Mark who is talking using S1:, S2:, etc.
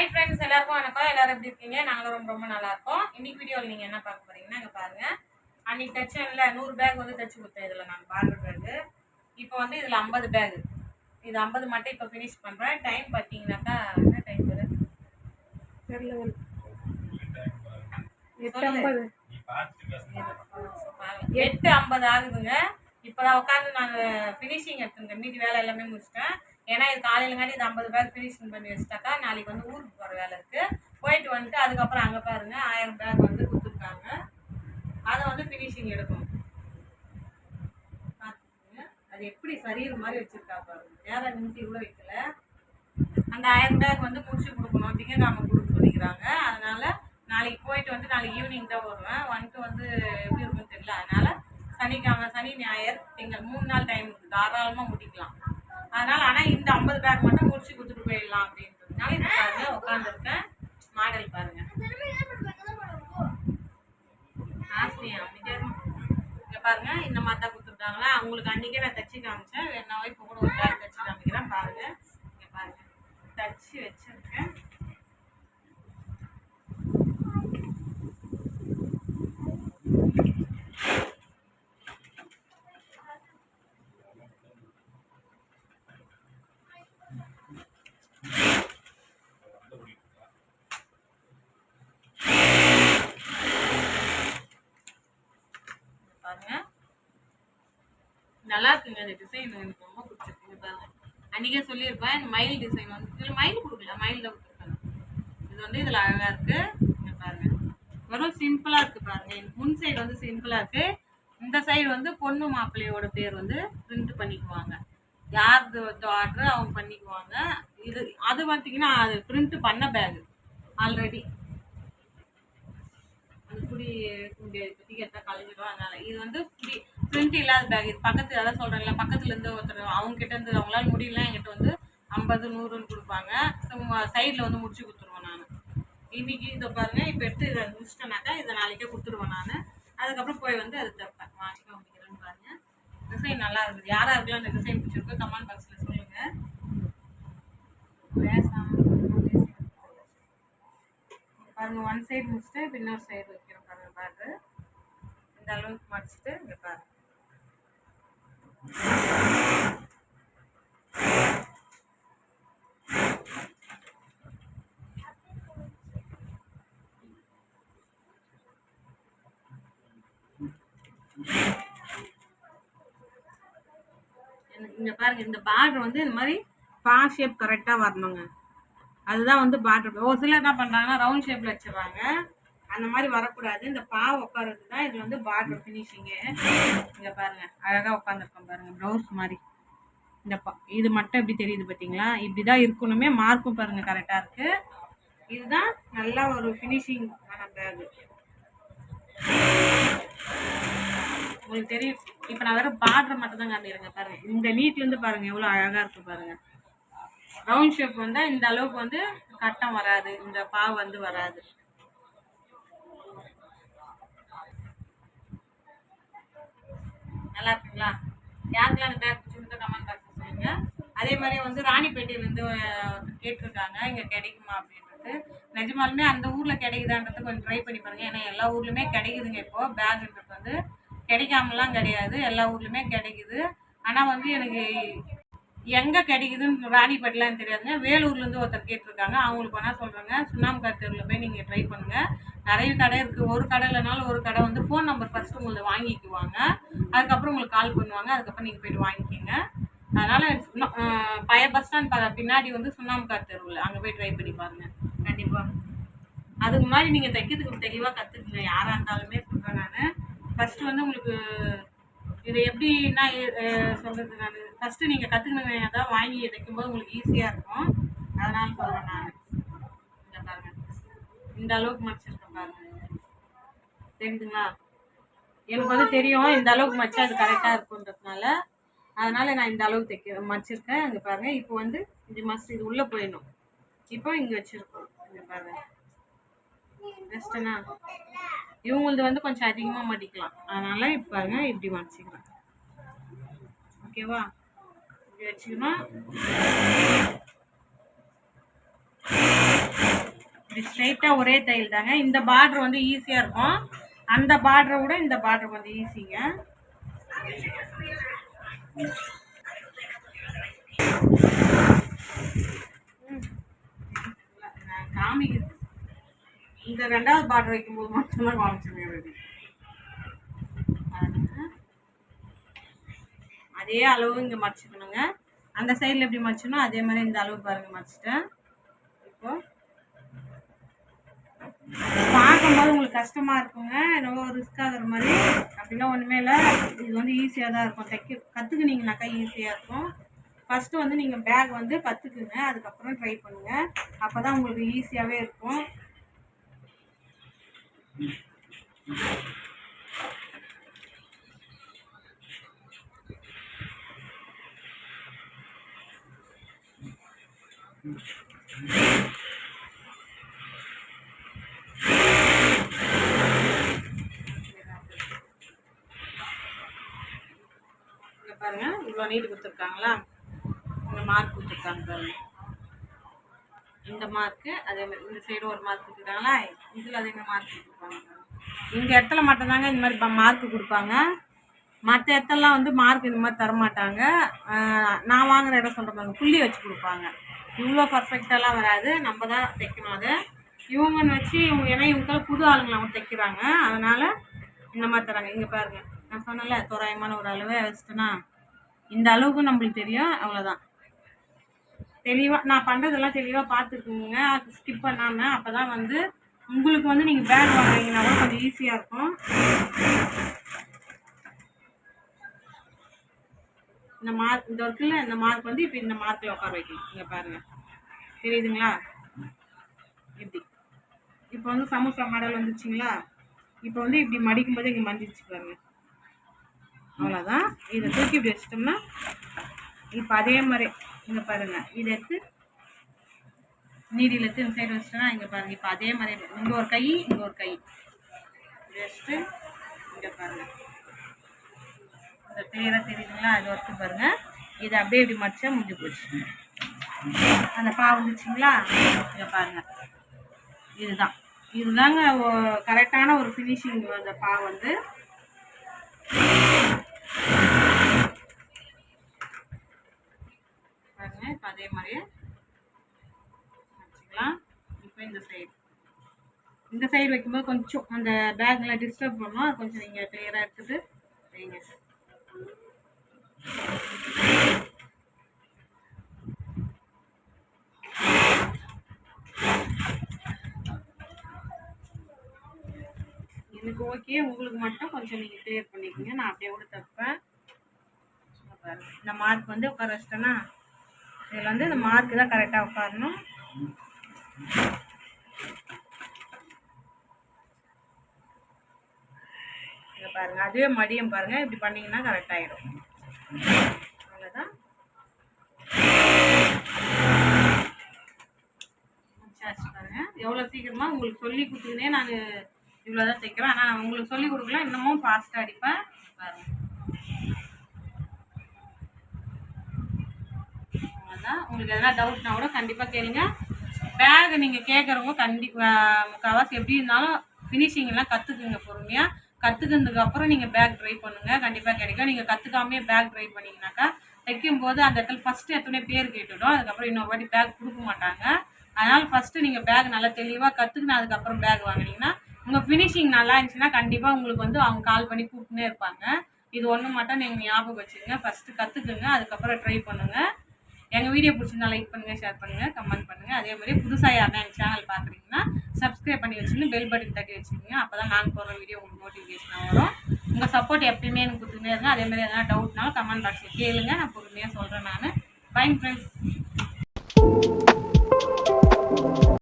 S1: Hi friends எல்லாருக்கும் வணக்கம். எல்லாரும் எப்படி இருக்கீங்க? நாங்களும் ரொம்ப ரொம்ப நல்லா இருக்கோம் இன்னைக்கு வீடியோவில் நீங்கள் என்ன பார்க்க போறீங்கன்னா இங்கே பாருங்க. அன்னைக்கு தைச்சேன்ல நூறு பேக் வந்து தைச்சு கொடுத்தேன் இதில் நான் பார்டர் பேக்கு இப்போ வந்து இதில் ஐம்பது பேக் இது ஐம்பது மட்டும் இப்போ ஃபினிஷ் பண்ணுறேன் டைம் பார்த்தீங்கன்னாக்கா என்ன டைம் வருது
S2: தெரியல எட்டு. ஐம்பது.
S1: ஆகுதுங்க. இப்போதான் உட்காந்து நாங்கள் ஃபினிஷிங் எடுத்துங்க மீதி வேலை எல்லாமே முடிச்சிட்டேன். ஏன்னா இது காலையிலங்காட்டி இது ஐம்பது பேக் ஃபினிஷிங் பண்ணி வச்சுட்டாக்கா நாளைக்கு வந்து ஊருக்கு போகிற வேலை இருக்குது போயிட்டு வந்துட்டு அதுக்கப்புறம் அங்கே பாருங்கள் ஆயிரம் பேக் வந்து கொடுத்துருக்காங்க. அதை வந்து ஃபினிஷிங் எடுக்கணும். பார்த்துக்கோங்க. அது எப்படி சரியிற மாதிரி வச்சுருக்கா பாருங்க. நேரம் நிமிஷம் கூட வைக்கல. அந்த ஆயிரம் பேக் வந்து முடிச்சு கொடுக்கணும் திங்கக்கிழமை கொடுக்க சொல்லிக்கிறாங்க. அதனால் நாளைக்கு போயிட்டு வந்து நாளைக்கு ஈவினிங் தான் வருவேன். வந்துட்டு வந்து எப்படி இருக்குன்னு தெரியல. அதனால் சனிக்கிழமை சனி ஞாயிறு திங்கள் மூணு நாள் டைம் இருக்குது தாராளமாக முடிக்கலாம். அதனால ஆனால் இந்த ஐம்பது பேக் மட்டும் முடிச்சு கொடுத்துட்டு போயிடலாம் அப்படின்றதுனால இது பாருங்க உட்காந்துருக்கேன் மாடல் பாருங்க. ஆஸ்மியா அமைதியா பாருங்க இந்த மாதிரி தான் கொடுத்துருக்காங்களா? அவங்களுக்கு அன்றைக்கே நான் தச்சு காமிச்சேன். நான் இப்போ கூட ஒரு பேக் தச்சு காமிக்கிறேன் பாருங்க. இங்கே பாருங்க. தச்சு வச்சிருக்கேன் பாருங்க நல்லா இருக்குங்க. இந்த டிசைன் எனக்கு ரொம்ப பிடிச்சிருக்கு. பாருங்க. அன்றைக்கே சொல்லியிருப்பேன் இந்த மயில் டிசைன் வந்து இதில் மயில் கொடுக்கல. மயில் தான் கொடுத்துருக்காங்க. இது வந்து இதில் அழகாக இருக்குது இங்க பாருங்க. வெறும் சிம்பிளாக இருக்குது பாருங்க. எனக்கு முன் சைடு வந்து சிம்பிளாக இருக்குது இந்த சைடு வந்து பொண்ணு மாப்பிள்ளையோட பேர் வந்து பிரிண்ட் பண்ணிக்குவாங்க. யாருது ஆர்டர் அவங்க பண்ணிக்குவாங்க. இது அது பார்த்தீங்கன்னா அது பிரிண்ட் பண்ண பேக் ஆல்ரெடி அந்த குடி குடி இப்போதைக்கு கேட்டால் கலைஞ்சிடும் அதனால் இது வந்து குடி பிரிண்ட் இல்லாத பேக் இது பக்கத்து அதான் சொல்கிறேன்ல பக்கத்துலேருந்து ஒருத்தர் அவங்க இருந்து அவங்களால முடியல என்கிட்ட வந்து ஐம்பது நூறுன்னு கொடுப்பாங்க. சைடில் வந்து முடிச்சு கொடுத்துருவேன் நான். இன்றைக்கி இதை பாருங்கள் இப்போ எடுத்து இதை முடிச்சிட்டேனாக்கா இதை நாளைக்கே கொடுத்துருவேன் நான். அதுக்கப்புறம் போய் வந்து அது தைப்பேன் வாங்கிக்க முடிக்கிறேன்னு பாருங்கள் டிசைன் நல்லா இருக்குது. யாராக இருக்கலாம் அந்த டிசைன் பிடிச்சிருக்கோ கமெண்ட் பாக்ஸில் சொல்லுங்கள் பேசாம பாருங்கள் ஒன் சைடு முடிச்சுட்டு இன்னொரு சைடு வைக்கிறேன் பாருங்கள் பாரு. இந்த அளவுக்கு மடிச்சுட்டு இங்கே பாருங்கள் இங்க பாருங்க இந்த பார்டர் வந்து இந்த மாதிரி பா ஷேப் கரெக்டாக வரணுங்க. அதுதான் வந்து பார்டர் ஒரு சிலர் என்ன பண்ணுறாங்கன்னா ரவுண்ட் ஷேப்பில் வச்சிடுறாங்க அந்த மாதிரி வரக்கூடாது. இந்த பா உட்காரது தான் இது வந்து பார்டர் ஃபினிஷிங்கு இங்கே பாருங்க. அழகாக உட்காந்துருக்கோம் பாருங்க. ப்ளவுஸ் மாதிரி. இந்த பா இது மட்டும் எப்படி தெரியுது பார்த்தீங்களா? இப்படி தான் இருக்கணுமே மார்க்கும் பாருங்கள் கரெக்டாக இருக்குது இதுதான் நல்லா ஒரு ஃபினிஷிங் ஆன பேகு உங்களுக்கு தெரியும். இப்போ நான் வேறு பார்டர் மட்டும் தான் காட்டிடுங்க பாருங்கள் இந்த நீட்லேருந்து பாருங்கள் எவ்வளோ அழகாக இருக்குது பாருங்கள் ரவுண்ட் ஷேப் வந்தால் இந்த அளவுக்கு வந்து கட்டம் வராது. இந்த பா வந்து வராது. நல்லா இருக்குங்களா யாருக்கெல்லாம் அந்த பேக் பிடிச்சிருந்தோ கமெண்ட் பாக்ஸ் சொல்லுங்க. அதே மாதிரி வந்து ராணிப்பேட்டையிலேருந்து ஒருத்தர் கேட்டிருக்காங்க. இங்கே கிடைக்குமா அப்படின்றது. நிஜமாலுமே அந்த ஊரில் கிடைக்குதான்றது கொஞ்சம் ட்ரை பண்ணி பாருங்கள் ஏன்னா எல்லா ஊர்லேயுமே கிடைக்குதுங்க இப்போது பேக்ன்றது வந்து கிடைக்காமலாம் கிடையாது. எல்லா ஊர்லேயுமே கிடைக்குது. ஆனால் வந்து எனக்கு எங்கே கிடைக்குதுன்னு ராணிப்பேட்டெலாம் தெரியாதுங்க. வேலூர்லேருந்து ஒருத்தர் கேட்டிருக்காங்க. அவங்களுக்கு வேணால் சொல்கிறேங்க சுண்ணாம்பு தெருவில் போய் நீங்கள் ட்ரை பண்ணுங்கள் நிறைய கடை இருக்குது ஒரு கடை இல்லைனாலும் ஒரு கடை வந்து ஃபோன் நம்பர் ஃபஸ்ட்டு உங்களை வாங்கிக்குவாங்க. அதுக்கப்புறம் உங்களுக்கு கால் பண்ணுவாங்க. அதுக்கப்புறம் நீங்கள் போய்ட்டு வாங்கிக்கிங்க. அதனால் சுண்ணா- பழைய பஸ் ஸ்டாண்ட் ப பின்னாடி வந்து சுண்ணாம்புக்கார் தெருவில். அங்கே போய் ட்ரை பண்ணி பாருங்கள் கண்டிப்பாக அதுக்கு முன்னாடி நீங்கள் தைக்கிறதுக்கு தெளிவாக கற்றுக்குங்க யாராக இருந்தாலுமே சொல்கிறேன் நான். ஃபஸ்ட்டு வந்து உங்களுக்கு இது எப்படின்னா சொல்கிறது நான். ஃபஸ்ட்டு நீங்கள் கற்றுக்கணுங்க தான் வாங்கி தைக்கும்போது உங்களுக்கு ஈஸியாக இருக்கும். அதனால் சொல்கிறேன் நான். இந்த இந்த அளவுக்கு முடிச்சிருக்கேன். தெரியுதுங்களா? எனக்கு வந்து தெரியும். இந்த அளவுக்கு மச்சா அது கரெக்டாக இருக்குன்றதுனால. அதனால் நான் இந்த அளவுக்கு தைக்க மடிச்சிருக்கேன். இங்கே பாருங்க. இப்போ வந்து இது மஸ்ட் இது உள்ளே போயிடணும். இப்போ இங்கே வச்சுருக்கோம். இங்கே பாருங்க. பெஸ்ட்டுண்ணா இவங்களது வந்து கொஞ்சம் அதிகமாக மடிக்கலாம். அதனால் இப்போ பாருங்க இப்படி மடிச்சிக்கலாம். ஓகேவா இப்படி வச்சுக்கணும். இப்படி ஸ்ட்ரைட்டாக ஒரே தையல் தாங்க இந்த பார்டர் வந்து ஈஸியாக இருக்கும். அந்த பார்டரை விட இந்த பார்டர் கொஞ்சம் ஈஸிங்க. நான் காமிக்கிறது இந்த ரெண்டாவது பார்டர் வைக்கும்போது மட்டும்தான் காமிச்சிருக்கேன் அதே அளவு இங்கே மடிச்சுக்கணுங்க. அந்த சைடில் எப்படி மடிச்சணும் அதே மாதிரி இந்த அளவு பாருங்க மடிச்சிட்டேன். இப்போ பார்க்கும்போது உங்களுக்கு கஷ்டமாக இருக்குங்க. என்னவோ ரிஸ்க் ஆகிற மாதிரி. அப்படிலாம் ஒன்றுமே இல்லை. இது வந்து ஈஸியாக தான் இருக்கும். தைக்க கற்றுக்குனீங்கனாக்கா ஈஸியாக இருக்கும். ஃபஸ்ட்டு வந்து நீங்கள் பேக் வந்து கற்றுக்குங்க அதுக்கப்புறம் ட்ரை பண்ணுங்கள் அப்போ தான் உங்களுக்கு ஈஸியாகவே இருக்கும். இங்கே இவ்வளோ நீட்டு கொடுத்துருக்காங்களா? இந்த மார்க் கொடுத்துருக்காங்க பாருங்க. இந்த மார்க்கு அதே மாதிரி இந்த சைடு ஒரு மார்க் கொடுத்துருக்காங்களா? இதில் அதே மாதிரி மார்க் கொடுத்துருப்பாங்க இந்த இடத்துல மட்டும்தாங்க இந்த மாதிரி மார்க் கொடுப்பாங்க. மற்ற இடத்துலலாம் வந்து மார்க் இந்த மாதிரி தரமாட்டாங்க. நான் வாங்குற இடம் சொல்கிற பாருங்க புள்ளி வச்சு கொடுப்பாங்க. இவ்வளோ பர்ஃபெக்டாலாம் வராது. நம்ம தான் தைக்கணும் அதை. இவங்கன்னு வச்சு இவங்க ஏன்னா இவங்கெல்லாம் புது ஆளுங்களை அவங்க தைக்கிறாங்க. அதனால் இந்த மாதிரி தராங்க. இங்கே பாருங்க நான் சொன்னல தோராயமான ஒரு அளவை வச்சுட்டேன்னா. இந்த அளவுக்கு நம்மளுக்கு தெரியும் அவ்வளோதான் தெளிவாக நான் பண்ணுறதெல்லாம் தெளிவாக பார்த்துருக்குங்க அது ஸ்கிப் பண்ணாமல் அப்போ தான் வந்து உங்களுக்கு வந்து நீங்கள் பேக் வாங்குறீங்கன்னா கூட கொஞ்சம் ஈஸியாக இருக்கும். இந்த மார்க் இந்த ஒர்க்கில் இந்த மார்க் வந்து இப்போ இந்த மார்க்கில் உட்கார வைக்கணும். இங்கே பாருங்கள் தெரியுதுங்களா? இப்படி. இப்போ வந்து சமோசா மாடல் வந்துச்சுங்களா? இப்போ வந்து இப்படி மடிக்கும்போது இங்கே மடிச்சு பாருங்கள் அவ்வளோதான் இதை தூக்கி இப்படி வச்சிட்டோம்னா இப்போ அதே மாதிரி இங்கே பாருங்கள் இதை எடுத்து நீடியில் எடுத்து இந்த சைடு வச்சிட்டோம்னா இங்கே பாருங்கள் இப்போ அதே மாதிரி இங்கே ஒரு கை இங்கே ஒரு கை. இப்படி வச்சுட்டு இங்கே பாருங்கள் இந்த பேரை தெரியுதுங்களா? அது ஒர்க்கு பாருங்கள் இதை அப்படியே இப்படி மடிச்சா முடிஞ்சு போச்சு. அந்த பா வந்துச்சுங்களா? இங்கே பாருங்கள் இதுதான். இதுதாங்க கரெக்டான ஒரு ஃபினிஷிங் அந்த பா வந்து பாருங்க இப்போ அதே மாதிரியே வச்சுக்கலாம். இப்போ இந்த சைடு இந்த சைடு வைக்கும்போது கொஞ்சம் அந்த பேக்கில் டிஸ்டர்ப் பண்ணும். கொஞ்சம் நீங்கள் கிளியராக எடுத்துட்டு வைங்க. எனக்கு ஓகே உங்களுக்கு மட்டும் கொஞ்சம் நீங்கள் கிளியர் பண்ணிக்கோங்க. நான் அப்படியே கூட தப்பேன் இந்த மார்க் வந்து உட்கார வச்சிட்டேன்னா இதில் வந்து இந்த மார்க்கு தான் கரெக்டாக உட்காரணும். இதை பாருங்கள் அதுவே மடியம் பாருங்கள் இப்படி பண்ணிங்கன்னா கரெக்ட் ஆயிடும் அவ்வளோதான் முடிச்சாச்சு எவ்வளோ சீக்கிரமாக உங்களுக்கு சொல்லி கொடுத்துக்கினே நான் இவ்வளோ தான் தைக்கிறேன் ஆனால் உங்களுக்கு சொல்லி கொடுக்கல. இன்னமும் ஃபாஸ்ட்டாக அடிப்பேன். பாருங்கள் தான் உங்களுக்கு எதனா டவுட்னா கூட கண்டிப்பாக கேளுங்க. பேக் நீங்கள் கேட்குறவங்க கண்டிப்பாக முக்கால்வாசி எப்படி இருந்தாலும் ஃபினிஷிங் எல்லாம் கற்றுக்குங்க பொறுமையாக கற்றுக்கினதுக்கப்புறம் நீங்கள் பேக் ட்ரை பண்ணுங்கள் கண்டிப்பாக கிடைக்கும். நீங்கள் கற்றுக்காமே பேக் ட்ரை பண்ணீங்கன்னாக்கா தைக்கும் போது அந்த இடத்துல ஃபஸ்ட்டு எத்தனை பேர் கேட்டுவிடும் அதுக்கப்புறம் இன்னொரு வாட்டி பேக் கொடுக்க மாட்டாங்க. அதனால் ஃபஸ்ட்டு நீங்கள் பேக் நல்லா தெளிவாக கற்றுக்கின அதுக்கப்புறம் பேக் வாங்கினீங்கன்னா உங்கள் ஃபினிஷிங் நல்லா இருந்துச்சுன்னா கண்டிப்பாக உங்களுக்கு வந்து அவங்க கால் பண்ணி கூப்பிட்டுனே இருப்பாங்க. இது ஒன்று மட்டும் நீங்கள் ஞாபகம் வச்சுக்கோங்க. ஃபஸ்ட்டு கற்றுக்குங்க அதுக்கப்புறம் ட்ரை பண்ணுங்கள் எங்கள் வீடியோ பிடிச்சிருந்தா லைக் பண்ணுங்கள் ஷேர் பண்ணுங்கள் கமெண்ட் பண்ணுங்கள் அதே மாதிரி புதுசாக யாருன்னா எங்கள் சேனல் பார்க்குறீங்கன்னா சப்ஸ்கிரைப் பண்ணி வச்சுருந்து பெல் பட்டன் தட்டி வச்சுக்கோங்க. அப்போ தான் நாங்கள் போகிற வீடியோ உங்களுக்கு நோட்டிஃபிகேஷனாக வரும். உங்கள் சப்போர்ட் எப்பயுமே எனக்கு கொடுத்துக்கிட்டே இருங்க. அதே மாதிரி எதனா டவுட்னாலும் கமெண்ட் பாக்ஸில் கேளுங்க. நான் பொறுமையாக சொல்கிறேன் நான். Fine friends